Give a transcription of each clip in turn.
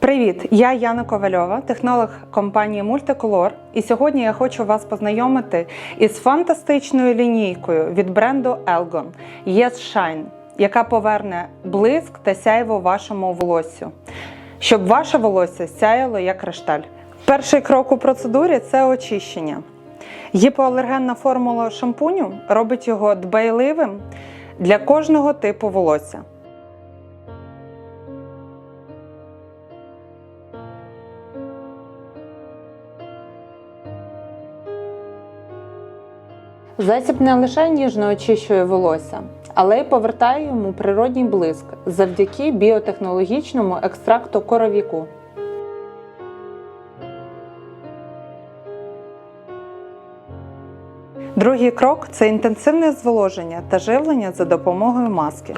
Привіт! Я Яна Ковальова, технолог компанії Multicolor. І сьогодні я хочу вас познайомити із фантастичною лінійкою від бренду Elgon Yes Shine, яка поверне блиск та сяйво вашому волоссю, щоб ваше волосся сяяло як кришталь. Перший крок у процедурі це очищення. Гіпоалергенна формула шампуню робить його дбайливим для кожного типу волосся. Засіб не лише ніжно очищує волосся, але й повертає йому природній блиск завдяки біотехнологічному екстракту коровіку. Другий крок це інтенсивне зволоження та живлення за допомогою маски.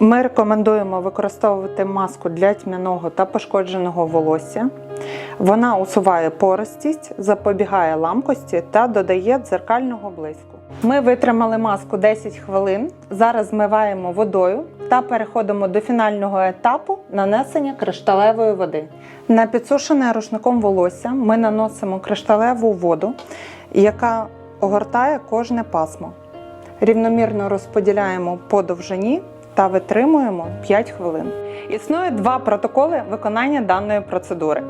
Ми рекомендуємо використовувати маску для тьмяного та пошкодженого волосся. Вона усуває поростість, запобігає ламкості та додає дзеркального блиску. Ми витримали маску 10 хвилин. Зараз змиваємо водою та переходимо до фінального етапу нанесення кришталевої води. На підсушене рушником волосся ми наносимо кришталеву воду, яка огортає кожне пасмо. Рівномірно розподіляємо по довжині та витримуємо 5 хвилин. Існує два протоколи виконання даної процедури.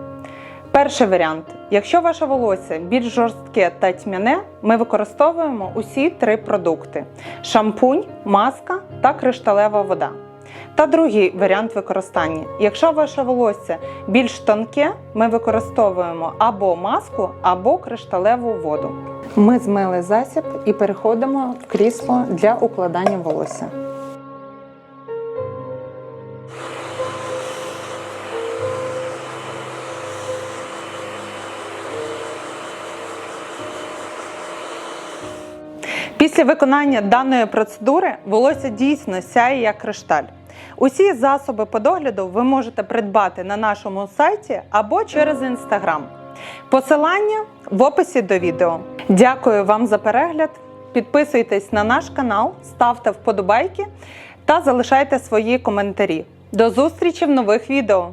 Перший варіант: якщо ваше волосся більш жорстке та тьмяне, ми використовуємо усі три продукти: шампунь, маска та кришталева вода. Та другий варіант використання. Якщо ваше волосся більш тонке, ми використовуємо або маску, або кришталеву воду. Ми змили засіб і переходимо в крісло для укладання волосся. Після виконання даної процедури волосся дійсно сяє як кришталь. Усі засоби по догляду ви можете придбати на нашому сайті або через інстаграм. Посилання в описі до відео. Дякую вам за перегляд. Підписуйтесь на наш канал, ставте вподобайки та залишайте свої коментарі. До зустрічі в нових відео!